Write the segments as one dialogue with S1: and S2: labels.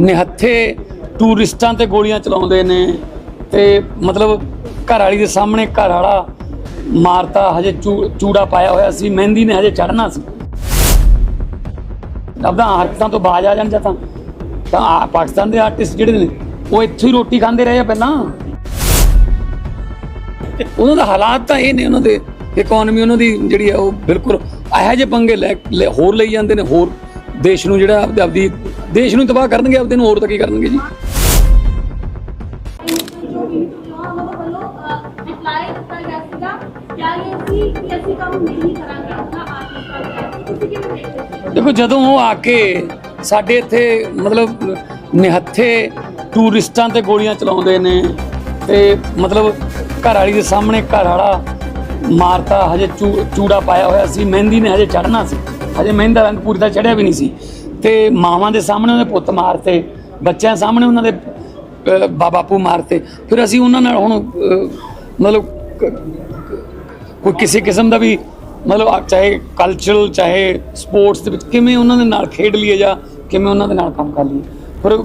S1: ਨਿਹੱਥੇ ਟੂਰਿਸਟਾਂ ਤੇ ਗੋਲੀਆਂ ਚਲਾਉਂਦੇ ਨੇ ਤੇ ਮਤਲਬ ਘਰ ਵਾਲੀ ਦੇ ਸਾਹਮਣੇ ਘਰ ਵਾਲਾ ਮਾਰਤਾ, ਹਜੇ ਚੂ- ਚੂੜਾ ਪਾਇਆ ਹੋਇਆ ਸੀ, ਮਹਿੰਦੀ ਨੇ ਹਜੇ ਚੜਨਾ ਸੀ। ਆਪਦਾ ਹਰਕਤਾਂ ਤੋਂ ਬਾਜ ਆ ਜਾਣ ਜਾਂ ਤਾਂ ਤਾਂ ਆ- ਪਾਕਿਸਤਾਨ ਦੇ ਆਰਟਿਸਟ ਜਿਹੜੇ ਨੇ, ਉਹ ਇੱਥੋਂ ਹੀ ਰੋਟੀ ਖਾਂਦੇ ਰਹੇ ਆ ਪਹਿਲਾਂ। ਉਹਨਾਂ ਦਾ ਹਾਲਾਤ ਤਾਂ ਇਹ ਨੇ ਉਹਨਾਂ ਦੇ ਇਕਨੋਮੀ ਉਹਨਾਂ ਦੀ ਜਿਹੜੀ ਆ ਉਹ ਬਿਲਕੁਲ ਇਹੋ ਜਿਹੇ ਪੰਗੇ ਲੈ, ਲੈ- ਹੋਰ ਲਈ ਜਾਂਦੇ ਨੇ, ਹੋਰ ਦੇਸ਼ ਨੂੰ ਜਿਹੜਾ ਆਪਦੀ ਦੇਸ਼ ਨੂੰ ਤਬਾਹ ਕਰਨਗੇ, ਆਪਦੇ ਨੂੰ ਹੋਰ ਤਾਂ ਕੀ ਕਰਨਗੇ ਜੀ? ਦੇਖੋ, ਜਦੋਂ ਉਹ ਆ ਕੇ ਸਾਡੇ ਇੱਥੇ ਮਤਲਬ ਨਿਹੱਥੇ ਟੂਰਿਸਟਾਂ ਤੇ ਗੋਲੀਆਂ ਚਲਾਉਂਦੇ ਨੇ ਤੇ ਮਤਲਬ ਘਰ ਵਾਲੀ ਦੇ ਸਾਹਮਣੇ ਘਰ ਵਾਲਾ ਮਾਰਤਾ, ਹਜੇ ਚੂ- ਚੂੜਾ ਪਾਇਆ ਹੋਇਆ ਸੀ, ਮਹਿੰਦੀ ਨੇ ਹਜੇ ਚੜਨਾ ਸੀ। ਹਜੇ ਮਹਿੰਦਾ ਦਾ ਰੰਗ ਪੂਰੀ ਤਰ੍ਹਾਂ ਚੜਿਆ ਵੀ ਨਹੀਂ ਸੀ। ਤੇ ਮਾਵਾਂ ਦੇ ਸਾਹਮਣੇ ਉਹਦੇ ਪੁੱਤ ਮਾਰਤੇ, ਬੱਚਿਆਂ ਸਾਹਮਣੇ ਉਹਨਾਂ ਦੇ ਬਾਪੂ ਮਾਰਤੇ। ਫਿਰ ਅਸੀਂ ਉਹਨਾਂ ਨਾਲ ਹੁਣ ਮਤਲਬ ਕੋਈ ਕਿਸੇ ਕਿਸਮ ਦਾ ਵੀ, ਮਤਲਬ ਚਾਹੇ ਕਲਚਰਲ ਚਾਹੇ ਸਪੋਰਟਸ ਦੇ ਵਿੱਚ ਕਿਵੇਂ ਉਹਨਾਂ ਦੇ ਨਾਲ ਖੇਡ ਲਈਏ ਜਾਂ ਕਿਵੇਂ ਉਹਨਾਂ ਦੇ ਨਾਲ ਕੰਮ ਕਰ ਲਈਏ। ਫਿਰ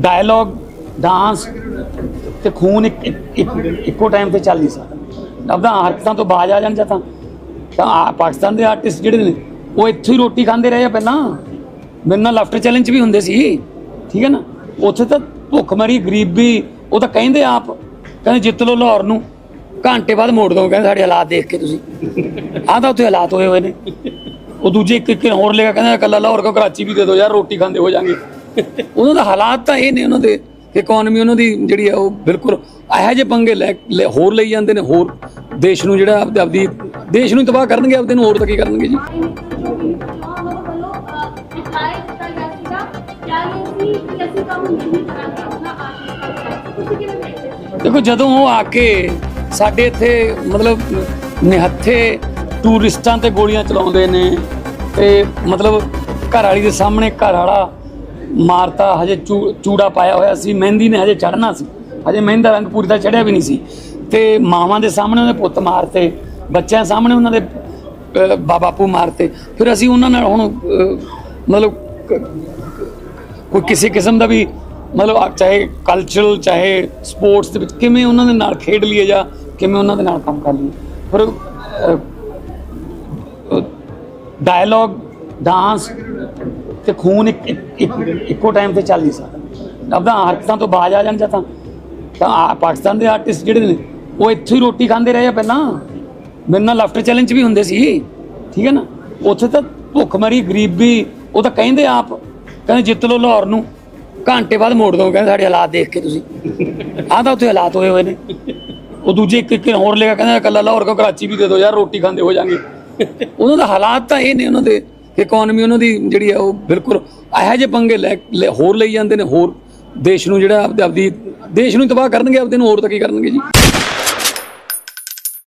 S1: ਡਾਇਲੌਗ ਡਾਂਸ ਤੇ ਖੂਨ ਇੱਕੋ ਟਾਈਮ ਤੇ ਚੱਲ ਨਹੀਂ ਸਕਦਾ। ਆਪਦਾ ਹਰਕਤਾਂ ਤੋਂ ਬਾਜ ਆ ਜਾਣ ਜਾਂ ਤਾਂ ਤਾਂ ਆ- ਪਾਕਿਸਤਾਨ ਦੇ ਆਰਟਿਸਟ ਜਿਹੜੇ ਨੇ, ਉਹ ਇੱਥੋਂ ਹੀ ਰੋਟੀ ਖਾਂਦੇ ਰਹੇ ਆ ਪਹਿਲਾਂ। ਮੇਰੇ ਨਾਲ ਲਾਫਟਰ ਚੈਲੰਜ ਵੀ ਹੁੰਦੇ ਸੀ। ਠੀਕ ਹੈ ਨਾ? ਉੱਥੇ ਤਾਂ ਭੁੱਖਮਰੀ ਗਰੀਬੀ ਉਹ ਤਾਂ ਕਹਿੰਦੇ ਆਪ, ਕਹਿੰਦੇ ਜਿੱਤ ਲਓ ਲਾਹੌਰ ਨੂੰ। ਘੰਟੇ ਬਾਅਦ ਮੋੜ ਦੋ ਕਹਿੰਦੇ ਸਾਡੇ ਹਾਲਾਤ ਦੇਖ ਕੇ ਤੁਸੀਂ। ਆਹ ਤਾਂ ਉੱਥੇ ਹਾਲਾਤ ਹੋਏ ਹੋਏ ਨੇ। ਉਹ ਦੂਜੇ ਇੱਕ ਇੱਕ ਹੋਰ ਲੇਗਾ ਕਹਿੰਦਾ ਕੱਲਾ ਲਾਹੌਰ ਕੋ ਕਰਾਚੀ ਵੀ ਦੇ ਦਿਓ, ਯਾਰ ਰੋਟੀ ਖਾਂਦੇ ਹੋ ਜਾਾਂਗੇ। ਉਹਨਾਂ ਦਾ ਹਾਲਾਤ ਤਾਂ ਇਹ ਨੇ ਉਹਨਾਂ ਦੇ ਇਕਨੋਮੀ ਉਹਨਾਂ ਦੀ ਜਿਹੜੀ ਆ ਉਹ ਬਿਲਕੁਲ ਇਹੋ ਜਿਹੇ ਪੰਗੇ ਲੈ ਲੈ- ਹੋਰ ਲਈ ਜਾਂਦੇ ਨੇ, ਹੋਰ ਦੇਸ਼ ਨੂੰ ਜਿਹੜਾ ਆਪਦੀ ਦੇਸ਼ ਨੂੰ ਤਬਾਹ ਕਰਨਗੇ, ਆਪਦੇ ਨੂੰ ਹੋਰ ਤਾਂ ਕੀ ਕਰਨਗੇ ਜੀ? ਦੇਖੋ, ਜਦੋਂ ਉਹ ਆ ਕੇ ਸਾਡੇ ਇੱਥੇ ਮਤਲਬ ਨਿਹੱਥੇ ਟੂਰਿਸਟਾਂ ਤੇ ਗੋਲੀਆਂ ਚਲਾਉਂਦੇ ਨੇ ਤੇ ਮਤਲਬ ਘਰ ਵਾਲੀ ਦੇ ਸਾਹਮਣੇ ਘਰ ਵਾਲਾ ਮਾਰਤਾ, ਹਜੇ ਚੂ- ਚੂੜਾ ਪਾਇਆ ਹੋਇਆ ਸੀ, ਮਹਿੰਦੀ ਨੇ ਹਜੇ ਚੜਨਾ ਸੀ। ਹਜੇ ਮਹਿੰਦਾ ਦਾ ਰੰਗ ਪੂਰੀ ਤਰ੍ਹਾਂ ਚੜਿਆ ਵੀ ਨਹੀਂ ਸੀ। ਤੇ ਮਾਵਾਂ ਦੇ ਸਾਹਮਣੇ ਉਹਦੇ ਪੁੱਤ ਮਾਰਤੇ। ਬੱਚਿਆਂ ਸਾਹਮਣੇ ਉਹਨਾਂ ਦੇ ਬਾਪੂ ਮਾਰਤੇ। ਫਿਰ ਅਸੀਂ ਉਹਨਾਂ ਨਾਲ ਹੁਣ ਮਤਲਬ ਕੋਈ ਕਿਸੇ ਕਿਸਮ ਦਾ ਵੀ, ਮਤਲਬ ਚਾਹੇ ਕਲਚਰਲ ਚਾਹੇ ਸਪੋਰਟਸ ਦੇ ਵਿੱਚ, ਕਿਵੇਂ ਉਹਨਾਂ ਦੇ ਨਾਲ ਖੇਡ ਲਈਏ ਜਾਂ ਕਿਵੇਂ ਉਹਨਾਂ ਦੇ ਨਾਲ ਕੰਮ ਕਰ ਲਈਏ। ਫਿਰ ਡਾਇਲੌਗ ਡਾਂਸ ਤੇ ਖੂਨ ਇੱਕ, ਇੱਕੋ ਟਾਈਮ ਤੇ ਚੱਲ ਨਹੀਂ ਸਕਦਾ। ਆਪਦਾ ਹਰਕਤਾਂ ਤੋਂ ਬਾਜ ਆ ਜਾਣ ਜਾਂ ਤਾਂ ਤਾਂ ਆ- ਪਾਕਿਸਤਾਨ ਦੇ ਆਰਟਿਸਟ ਜਿਹੜੇ ਨੇ, ਉਹ ਇੱਥੋਂ ਹੀ ਰੋਟੀ ਖਾਂਦੇ ਰਹੇ ਆ ਪਹਿਲਾਂ। ਮੇਰੇ ਨਾਲ ਲਾਫਟਰ ਚੈਲੰਜ ਵੀ ਹੁੰਦੇ ਸੀ। ਠੀਕ ਹੈ ਨਾ? ਉੱਥੇ ਤਾਂ ਭੁੱਖਮਰੀ ਗਰੀਬੀ ਉਹ ਤਾਂ ਕਹਿੰਦੇ ਆਪ, ਕਹਿੰਦੇ ਜਿੱਤ ਲਓ ਲਾਹੌਰ ਨੂੰ। ਘੰਟੇ ਬਾਅਦ ਮੋੜ ਦੋ ਕਹਿੰਦੇ ਸਾਡੇ ਹਾਲਾਤ ਦੇਖ ਕੇ ਤੁਸੀਂ। ਆਹ ਤਾਂ ਉੱਥੇ ਹਾਲਾਤ ਹੋਏ ਹੋਏ ਨੇ। ਉਹ ਦੂਜੇ ਇੱਕ ਇੱਕ ਹੋਰ ਲੇਗਾ ਕਹਿੰਦਾ, ਇਕੱਲਾ ਲਾਹੌਰ ਕੋ ਕਰਾਚੀ ਵੀ ਦੇ ਦਿਓ ਯਾਰ, ਰੋਟੀ ਖਾਂਦੇ ਹੋ ਜਾਾਂਗੇ ਉਹਨਾਂ ਦਾ ਹਾਲਾਤ ਤਾਂ ਇਹ ਨੇ ਉਹਨਾਂ ਦੇ ਇਕਨੋਮੀ ਉਹਨਾਂ ਦੀ ਜਿਹੜੀ ਆ ਉਹ ਬਿਲਕੁਲ ਇਹੋ ਜਿਹੇ ਪੰਗੇ ਲੈ ਲੈ- ਹੋਰ ਲਈ ਜਾਂਦੇ ਨੇ, ਹੋਰ ਦੇਸ਼ ਨੂੰ ਜਿਹੜਾ ਆਪਦੀ ਆਪਦੀ ਦੇਸ਼ ਨੂੰ ਤਬਾਹ ਕਰਨਗੇ, ਆਪਦੇ ਨੂੰ ਹੋਰ ਤਾਂ ਕੀ ਕਰਨਗੇ ਜੀ?